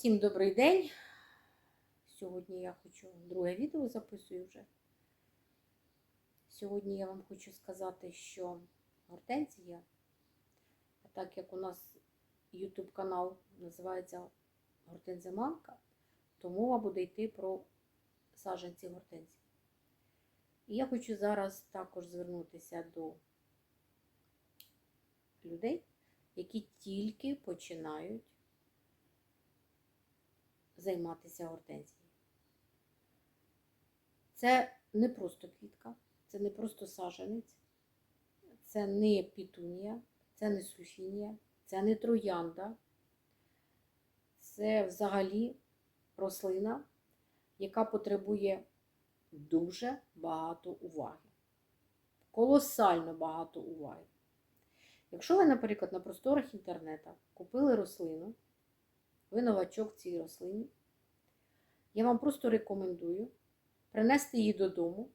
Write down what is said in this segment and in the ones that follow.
Всім добрий день. Сьогодні я хочу друге відео записую вже. Сьогодні я вам хочу сказати, що гортензія, а так як у нас YouTube канал називається Гортензія Мамка, то мова буде йти про саджанці гортензії. І я хочу зараз також звернутися до людей, які тільки починають займатися гортензією. Це не просто квітка, це не просто саженець, це не пітунія, це не суфінія, це не троянда. Це взагалі рослина, яка потребує дуже багато уваги. Колосально багато уваги. Якщо ви, наприклад, на просторах інтернету купили рослину, ви новачок цій рослині, я вам просто рекомендую принести її додому,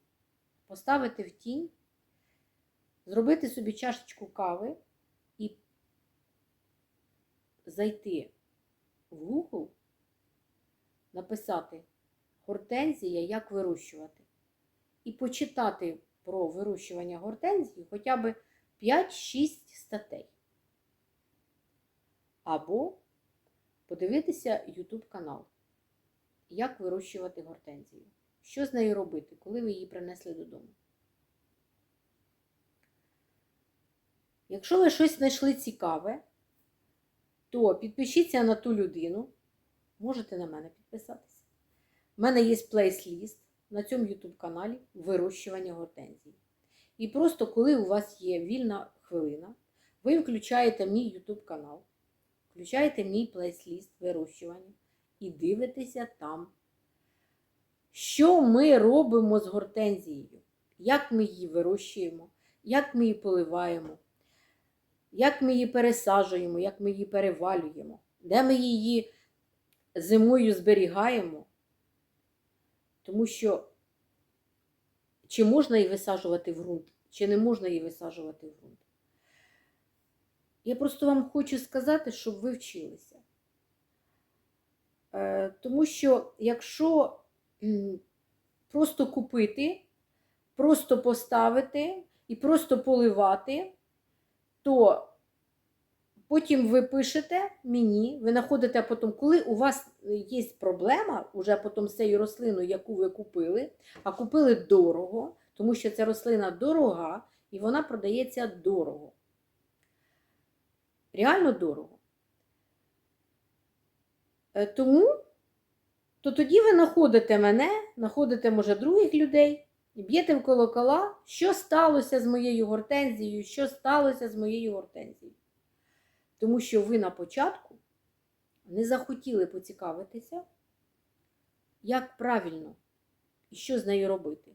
поставити в тінь, зробити собі чашечку кави і зайти в Google, написати гортензія, як вирощувати, і почитати про вирощування гортензії хоча б 5-6 статей. Або подивитися YouTube канал, як вирощувати гортензію. Що з нею робити, коли ви її принесли додому. Якщо ви щось знайшли цікаве, то підпишіться на ту людину, можете на мене підписатися. У мене є плейс-ліст на цьому YouTube каналі вирощування гортензії. І просто коли у вас є вільна хвилина, ви включаєте мій YouTube канал, включаєте мій плейс-ліст вирощування і дивитеся там, що ми робимо з гортензією, як ми її вирощуємо, як ми її поливаємо, як ми її пересаджуємо, як ми її перевалюємо, де ми її зимою зберігаємо. Тому що чи можна її висаджувати в ґрунт, чи не можна її висаджувати в ґрунт. Я просто вам хочу сказати, щоб ви вчилися. Е, Тому що якщо просто купити, просто поставити і просто поливати, то потім ви пишете мені, ви знаходите потім, коли у вас є проблема уже потім з цією рослиною, яку ви купили, а купили дорого, тому що ця рослина дорога і вона продається дорого. Реально дорого. Е, Тому, то тоді ви знаходите мене, знаходите, може, других людей, і б'єте в колокола, що сталося з моєю гортензією, що сталося з моєю гортензією. Тому що ви на початку не захотіли поцікавитися, як правильно і що з нею робити.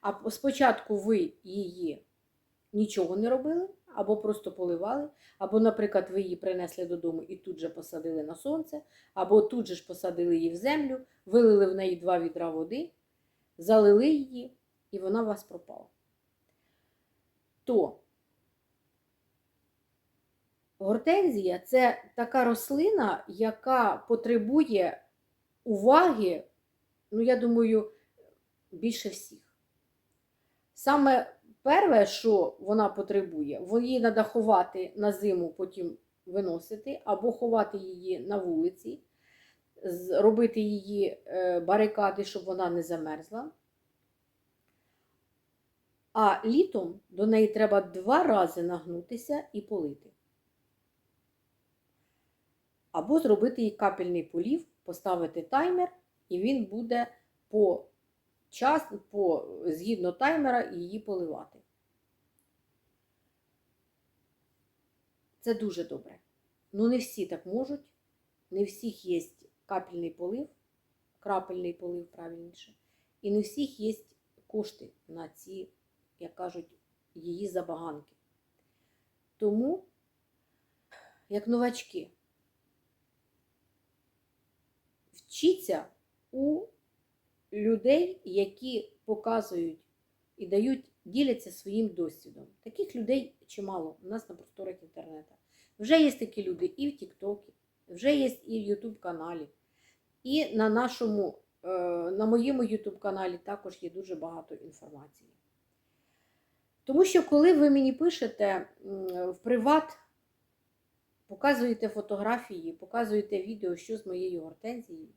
А спочатку ви її нічого не робили, або просто поливали, або, наприклад, ви її принесли додому і тут же посадили на сонце, або тут же ж посадили її в землю, вилили в неї два відра води, залили її, і вона у вас пропала. То гортензія це така рослина, яка потребує уваги, ну, я думаю, більше всіх. Саме перше, що вона потребує, її треба ховати на зиму, потім виносити, або ховати її на вулиці, робити її е, барикади, щоб вона не замерзла. А літом до неї треба два рази нагнутися і полити. Або зробити їй капельний полів, поставити таймер, і він буде по час, по, згідно таймера її поливати. Це дуже добре. Ну, не всі так можуть. Не всіх є капельний полив, крапельний полив правильніше. І не всіх є кошти на ці, як кажуть, її забаганки. Тому, як новачки, вчіться у людей, які показують і дають, діляться своїм досвідом. Таких людей чимало у нас на просторах інтернету. Вже є такі люди і в Тіктокі, вже є і в YouTube каналі. І на нашому, е, на моєму YouTube каналі також є дуже багато інформації. Тому що, коли ви мені пишете в приват, показуєте фотографії, показуєте відео, що з моєю гортензією.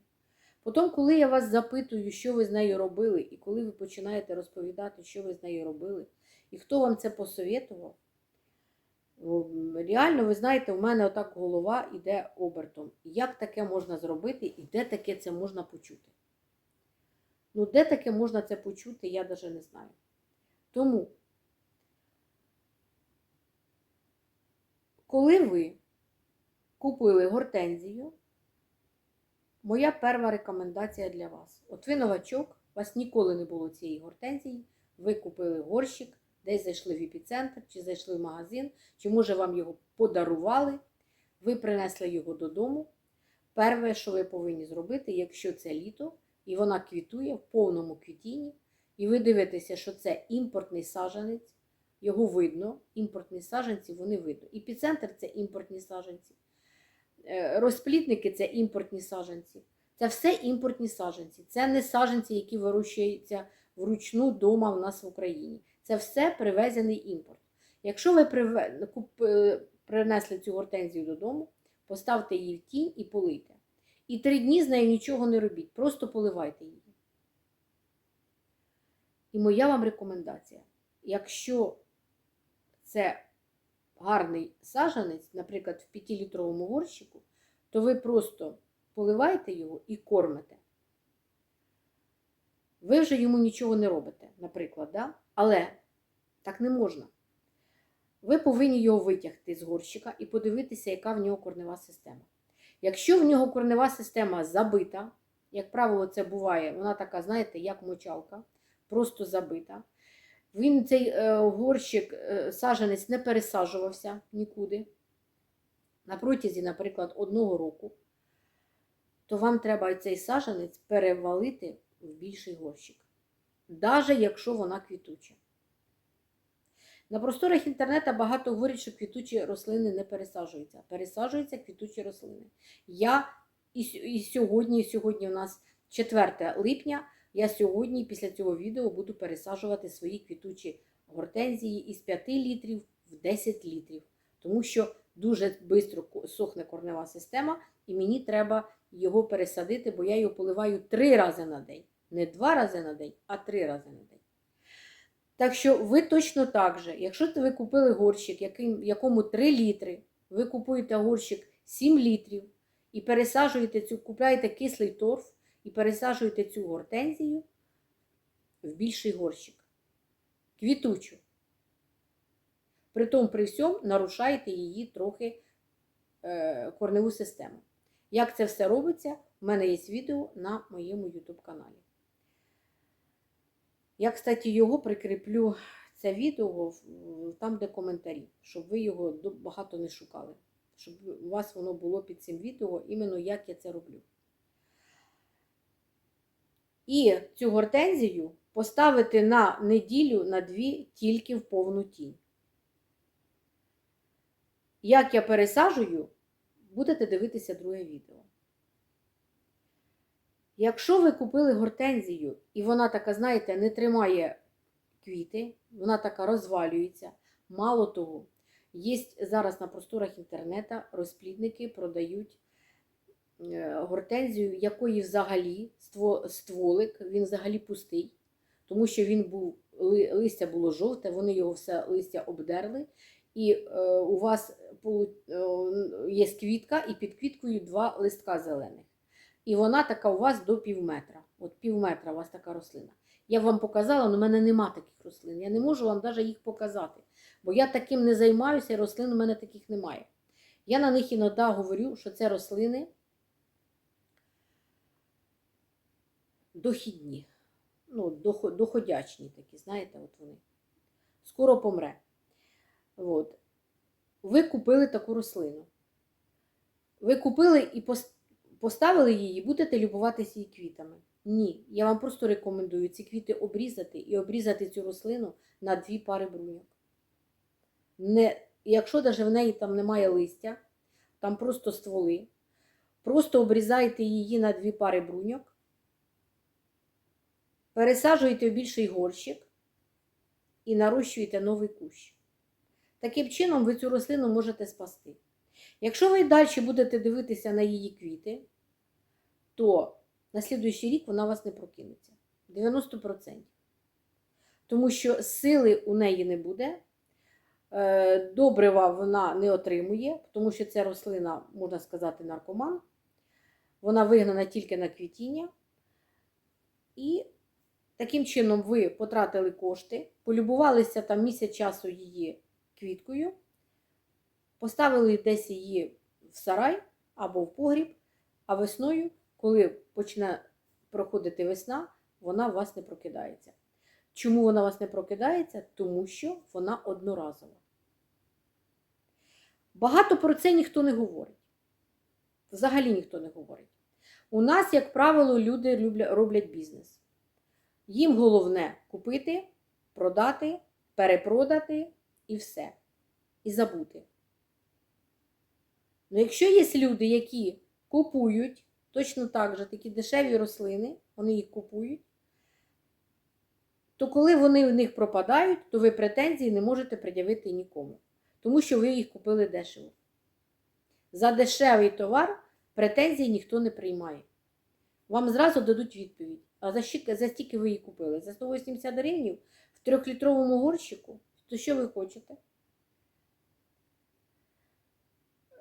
Потім, коли я вас запитую, що ви з нею робили, і коли ви починаєте розповідати, що ви з нею робили, і хто вам це посовітував, реально, ви знаєте, у мене отак голова йде обертом. Як таке можна зробити і де таке це можна почути? Ну, де таке можна це почути, я навіть не знаю. Тому, коли ви купили гортензію, моя перша рекомендація для вас. От ви новачок, у вас ніколи не було цієї гортензії, ви купили горщик, десь зайшли в епіцентр, чи зайшли в магазин, чи може вам його подарували, ви принесли його додому. Перше, що ви повинні зробити, якщо це літо, і вона квітує в повному квітінні, і ви дивитеся, що це імпортний саджанець, його видно, імпортні саджанці, вони видно. Епіцентр це імпортні саджанці. Е, Розплітники це імпортні саджанці. Це все імпортні саджанці. Це не саджанці, які вирощуються вручну вдома в нас в Україні. Це все привезений імпорт. Якщо ви е, принесли цю гортензію додому, поставте її в тінь і полийте. І три дні з нею нічого не робіть, просто поливайте її. І моя вам рекомендація: якщо це гарний саджанець, наприклад, в 5-літровому горщику, то ви просто поливаєте його і кормите. Ви вже йому нічого не робите, наприклад, да? але так не можна. Ви повинні його витягти з горщика і подивитися, яка в нього корнева система. Якщо в нього корнева система забита, як правило, це буває, вона така, знаєте, як мочалка, просто забита. Він цей е, горщик, е, саджанець не пересаджувався нікуди. На протязі, наприклад, одного року, то вам треба цей саджанець перевалити в більший горщик. Навіть якщо вона квітуча. На просторах інтернету багато говорять, що квітучі рослини не пересаджуються. Пересаджуються квітучі рослини. Я і, с- і сьогодні, сьогодні у нас 4 липня, я сьогодні після цього відео буду пересаджувати свої квітучі гортензії із 5 літрів в 10 літрів. Тому що дуже швидко сохне корнева система, і мені треба його пересадити, бо я його поливаю 3 рази на день. Не 2 рази на день, а 3 рази на день. Так що ви точно так же, якщо ви купили горщик, яким, якому 3 літри, ви купуєте горщик 7 літрів і пересаджуєте цю, купляєте кислий торф і пересаджуєте цю гортензію в більший горщик. Квітучу. Притом при всьому нарушаєте її трохи е, корневу систему. Як це все робиться, у мене є відео на моєму YouTube каналі. Я, кстати, його прикріплю це відео в- в- там, де коментарі, щоб ви його багато не шукали. Щоб у вас воно було під цим відео, іменно як я це роблю. І цю гортензію поставити на неділю, на дві тільки в повну тінь. Як я пересаджую, будете дивитися друге відео. Якщо ви купили гортензію, і вона така, знаєте, не тримає квіти, вона така розвалюється. Мало того, є зараз на просторах інтернету розплідники продають гортензію, якої взагалі стволик, він взагалі пустий, тому що він був, листя було жовте, вони його все листя обдерли. І е, у вас е, є квітка, і під квіткою два листка зелених. І вона така у вас до пів метра. От пів у вас така рослина. Я вам показала, але в мене нема таких рослин. Я не можу вам навіть їх показати. Бо я таким не займаюся, і рослин у мене таких немає. Я на них іноді говорю, що це рослини дохідні, ну, доходячні такі, знаєте, от вони. Скоро помре. От. Ви купили таку рослину. Ви купили і поставили її, будете любуватися її квітами. Ні, я вам просто рекомендую ці квіти обрізати і обрізати цю рослину на дві пари бруньок. Не, якщо навіть в неї там немає листя, там просто стволи, Просто обрізаєте її на дві пари бруньок, пересаджуєте в більший горщик і нарощуєте новий кущ. Таким чином ви цю рослину можете спасти. Якщо ви далі будете дивитися на її квіти, то на слідуючий рік вона вас не прокинеться. 90%. Тому що сили у неї не буде, е, добрива вона не отримує, тому що ця рослина, можна сказати, наркоман. Вона вигнана тільки на квітіння. І таким чином ви потратили кошти, полюбувалися там місяць часу її квіткою, поставили десь її в сарай або в погріб, а весною, коли почне проходити весна, вона у вас не прокидається. Чому вона у вас не прокидається? Тому що вона одноразова. Багато про це ніхто не говорить. Взагалі ніхто не говорить. У нас, як правило, люди роблять бізнес. Їм головне купити, продати, перепродати і все. І забути. Ну, якщо є люди, які купують точно так же такі дешеві рослини, вони їх купують, то коли вони в них пропадають, то ви претензії не можете пред'явити нікому. Тому що ви їх купили дешево. За дешевий товар претензій ніхто не приймає. Вам зразу дадуть відповідь. А за, щі- за стільки ви її купили? За 180 гривень в трьохлітровому горщику? То що ви хочете?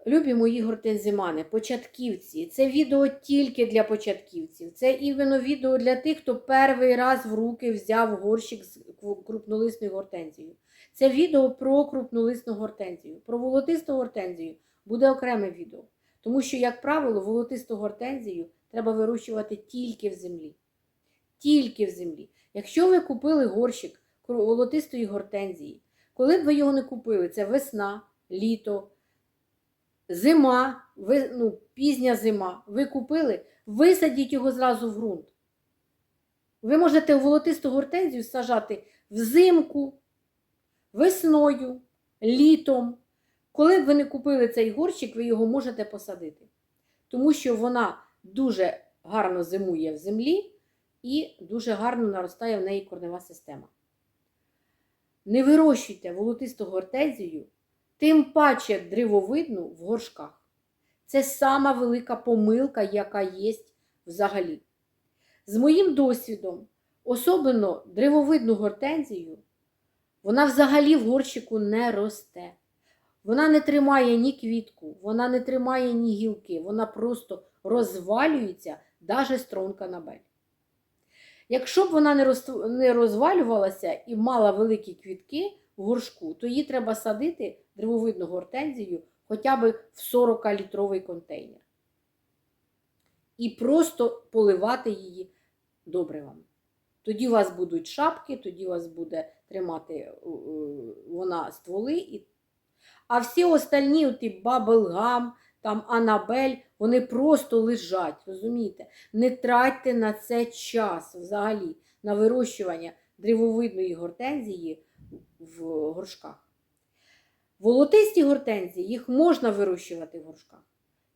Любі мої гортензимани, початківці. Це відео тільки для початківців. Це іменно відео для тих, хто перший раз в руки взяв горщик з крупнолисною гортензією. Це відео про крупнолисну гортензію. Про волотисту гортензію буде окреме відео. Тому що, як правило, волотисту гортензію треба вирощувати тільки в землі. Тільки в землі. Якщо ви купили горщик волотистої гортензії, коли б ви його не купили, це весна, літо, зима, ви, ну, пізня зима, ви купили, висадіть його зразу в ґрунт. Ви можете волотисту гортензію сажати взимку, весною, літом. Коли б ви не купили цей горщик, ви його можете посадити. Тому що вона дуже гарно зимує в землі і дуже гарно наростає в неї корнева система. Не вирощуйте волотисту гортензію, тим паче древовидну в горшках. Це сама велика помилка, яка є взагалі. З моїм досвідом, особливо древовидну гортензію, вона взагалі в горщику не росте. Вона не тримає ні квітку, вона не тримає ні гілки, вона просто розвалюється, навіть стронка на бель. Якщо б вона не розвалювалася і мала великі квітки в горшку, то її треба садити древовидну гортензію хоча б в 40-літровий контейнер. І просто поливати її добривами. Тоді у вас будуть шапки, тоді у вас буде тримати е, е, вона стволи. І... А всі остальні, оті баблгам, там Анабель, вони просто лежать, розумієте? Не тратьте на це час взагалі, на вирощування древовидної гортензії в горшках. Волотисті гортензії, їх можна вирощувати в горшках.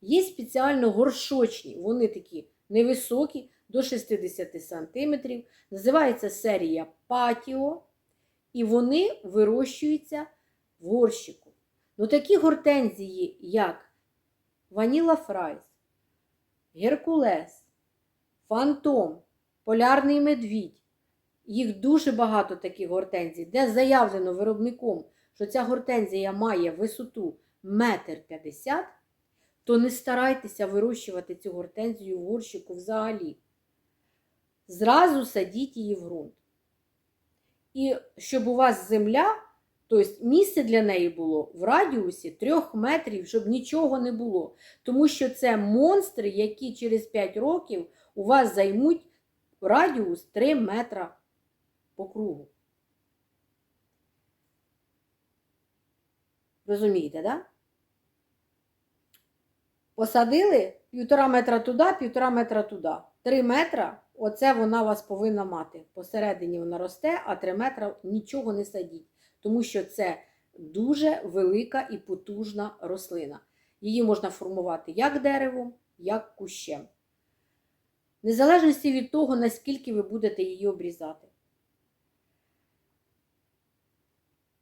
Є спеціально горшочні, вони такі невисокі, до 60 см. Називається серія Патіо. І вони вирощуються в горщику. Ну такі гортензії, як Ваніла Фрайс, Геркулес, Фантом, Полярний медвідь. Їх дуже багато таких гортензій, де заявлено виробником, що ця гортензія має висоту 1,50 м, то не старайтеся вирощувати цю гортензію в горщику взагалі. Зразу садіть її в ґрунт. І щоб у вас земля, тобто місце для неї було в радіусі 3 метрів, щоб нічого не було. Тому що це монстри, які через 5 років у вас займуть радіус 3 метра по кругу. Розумієте, да? Посадили півтора метра туди, півтора метра туди. Три метра, оце вона вас повинна мати. Посередині вона росте, а три метра нічого не садіть. Тому що це дуже велика і потужна рослина. Її можна формувати як деревом, як кущем. Незалежності від того, наскільки ви будете її обрізати.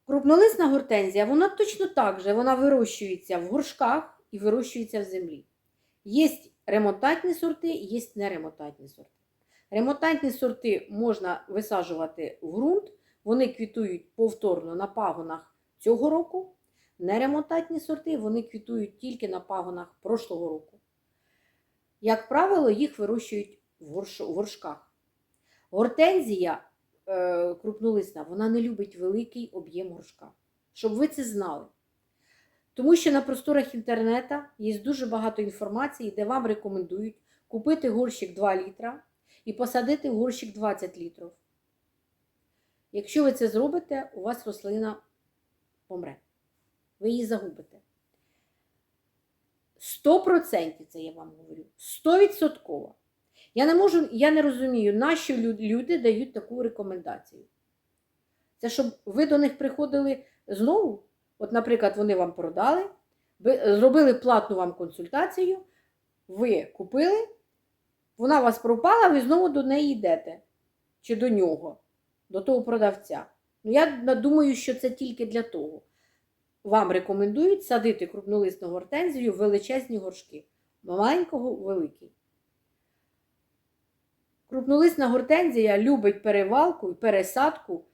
Крупнолисна гортензія, вона точно так же, вона вирощується в горшках і вирощується в землі. Є ремонтантні сорти, є неремонтантні сорти. Ремонтантні сорти можна висаджувати в ґрунт, вони квітують повторно на пагонах цього року. Неремонтантні сорти вони квітують тільки на пагонах прошлого року. Як правило, їх вирощують в горшках. Гортензія е, крупнолисна, вона не любить великий об'єм горшка. Щоб ви це знали. Тому що на просторах інтернету є дуже багато інформації, де вам рекомендують купити горщик 2 літра і посадити в горщик 20 літрів. Якщо ви це зробите, у вас рослина помре. Ви її загубите. 100% це я вам говорю. 100%. Я не можу, я не розумію, нащо люди дають таку рекомендацію. Це щоб ви до них приходили знову. От, наприклад, вони вам продали, зробили платну вам консультацію, ви купили, вона у вас пропала, ви знову до неї йдете. Чи до нього, до того продавця. Ну, я думаю, що це тільки для того. Вам рекомендують садити крупнолисну гортензію в величезні горшки. Маленького великий. Крупнолисна гортензія любить перевалку і пересадку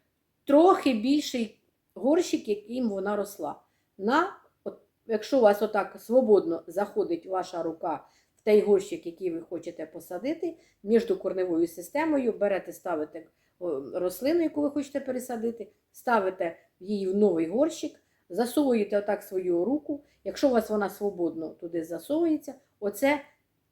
трохи більший горщик, яким вона росла. На, от, якщо у вас отак свободно заходить ваша рука в той горщик, який ви хочете посадити, між корневою системою берете, ставите рослину, яку ви хочете пересадити, ставите її в новий горщик, засовуєте отак свою руку. Якщо у вас вона свободно туди засовується, оце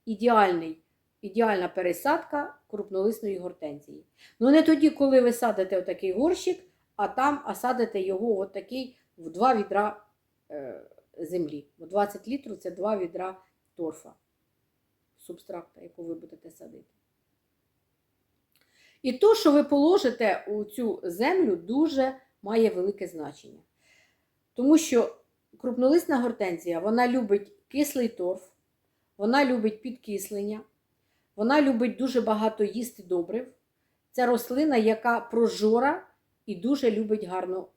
ідеальний, ідеальна пересадка крупнолисної гортензії. Ну не тоді, коли ви садите отакий горщик, а там а садите його отакий в два відра е, землі. Бо 20 літрів це два відра торфа, субстракта, яку ви будете садити. І то, що ви положите у цю землю, дуже має велике значення. Тому що крупнолисна гортензія вона любить кислий торф, вона любить підкислення, вона любить дуже багато їсти добрив. Це рослина, яка прожора і дуже любить гарно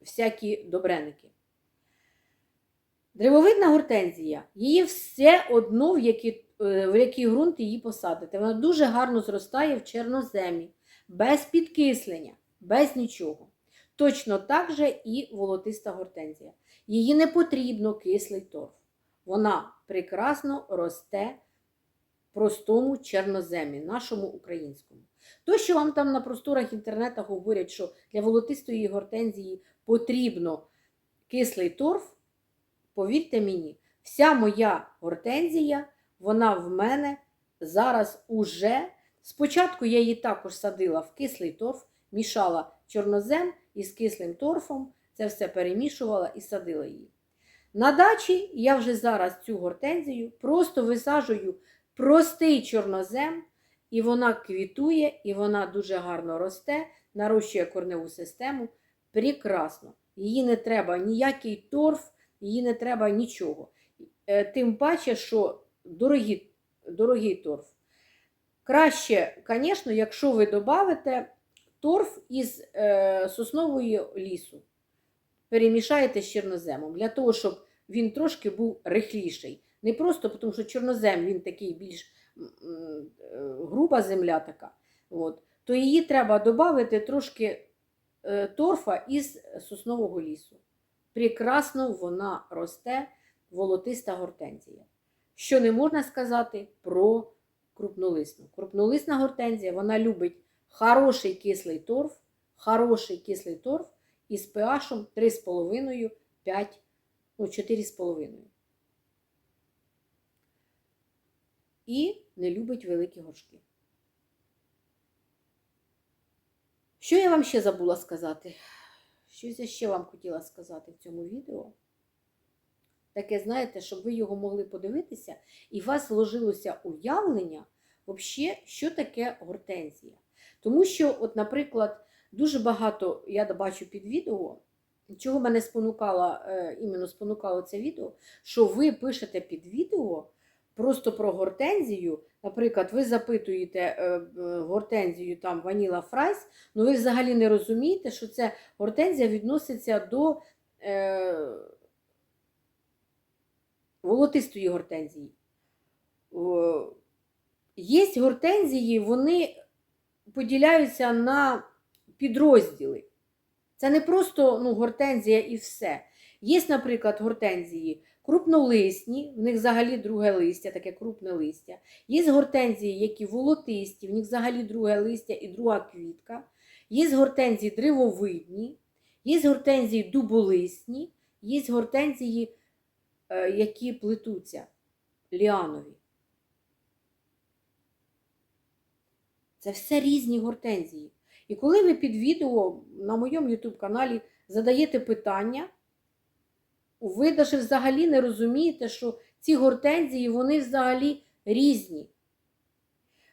всякі добреники. Древовидна гортензія, її все одно, в е, в який ґрунт її посадити. Вона дуже гарно зростає в чорноземі, без підкислення, без нічого. Точно так же і волотиста гортензія. Її не потрібно кислий торф. Вона прекрасно росте простому чорноземі, нашому українському. То, що вам там на просторах інтернету говорять, що для волотистої гортензії потрібно кислий торф, повірте мені, вся моя гортензія, вона в мене зараз уже. Спочатку я її також садила в кислий торф, мішала чорнозем із кислим торфом, це все перемішувала і садила її. На дачі я вже зараз цю гортензію просто висаджую простий чорнозем, і вона квітує, і вона дуже гарно росте, нарощує корневу систему. Прекрасно. Її не треба ніякий торф, її не треба нічого. Е, Тим паче, що дорогі, дорогий торф. Краще, звісно, якщо ви додавите торф із е, соснової лісу, перемішаєте з чорноземом, для того, щоб він трошки був рихліший. Не просто тому, що чорнозем він такий більш груба земля така. От, то її треба додати трошки е, торфа із соснового лісу. Прекрасно вона росте, волотиста гортензія. Що не можна сказати про крупнолисну. Крупнолисна гортензія вона любить хороший кислий торф, хороший кислий торф із pH 3,5, 5, ну 4,5. І не любить великі горшки. Що я вам ще забула сказати? Щось я ще вам хотіла сказати в цьому відео. Таке, знаєте, щоб ви його могли подивитися, і у вас зложилося уявлення, взагалі, що таке гортензія. Тому що, от, наприклад, дуже багато, я бачу під відео, чого мене спонукало, е, іменно спонукало це відео, що ви пишете під відео просто про гортензію. Наприклад, ви запитуєте е, е, гортензію там ваніла фрайс, ну ви взагалі не розумієте, що це гортензія відноситься до волотистої гортензії. Є гортензії, вони поділяються на підрозділи. Це не просто ну, гортензія і все. Є, наприклад, гортензії крупнолисні, в них взагалі друге листя, таке крупне листя. Є гортензії, які волотисті, в них взагалі друге листя і друга квітка. Є гортензії древовидні, є гортензії дуболисні, є гортензії, які плетуться, ліанові. Це все різні гортензії. І коли ви під відео на моєму YouTube каналі задаєте питання, ви навіть взагалі не розумієте, що ці гортензії вони взагалі різні.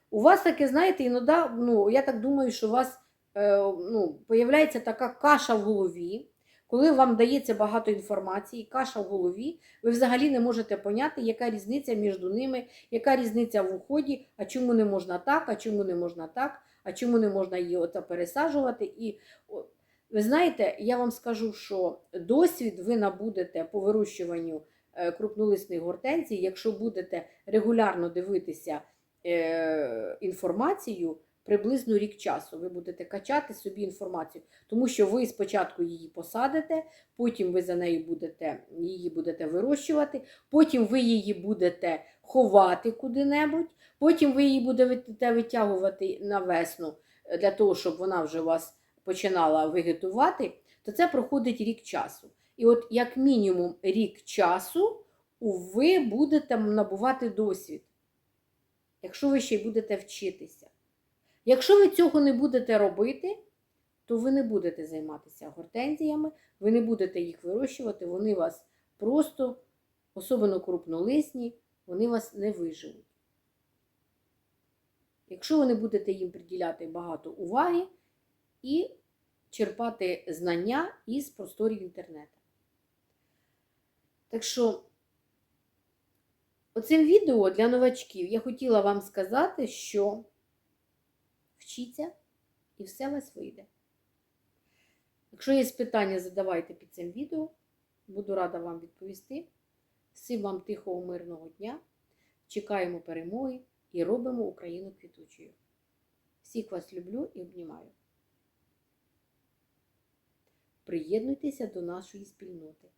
У вас таке, знаєте, іноді, ну, я так думаю, що у вас е, ну, появляється така каша в голові. Коли вам дається багато інформації, каша в голові, ви взагалі не можете поняти, яка різниця між ними, яка різниця в уході, а чому не можна так, а чому не можна так, а чому не можна її оце пересаджувати. І ви знаєте, я вам скажу, що досвід ви набудете по вирощуванню е, крупнолисних гортензій, якщо будете регулярно дивитися е, інформацію. Приблизно рік часу ви будете качати собі інформацію, тому що ви спочатку її посадите, потім ви за нею будете її будете вирощувати, потім ви її будете ховати куди-небудь, потім ви її будете витягувати на весну е, для того, щоб вона вже вас починала вегетувати, то це проходить рік часу. І от як мінімум рік часу ви будете набувати досвід, якщо ви ще й будете вчитися. Якщо ви цього не будете робити, то ви не будете займатися гортензіями, ви не будете їх вирощувати, вони вас просто, особливо крупнолисні, вони вас не виживуть. Якщо ви не будете їм приділяти багато уваги і черпати знання із просторів інтернету. Так що, оцим відео для новачків я хотіла вам сказати, що вчіться і все у вас вийде. Якщо є питання, задавайте під цим відео. Буду рада вам відповісти. Всім вам тихого, мирного дня. Чекаємо перемоги і робимо Україну квітучою. Всіх вас люблю і обнімаю. Приєднуйтеся до нашої спільноти.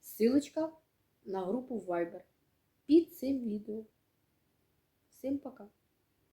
Силочка на групу Viber під цим відео. Всім пока!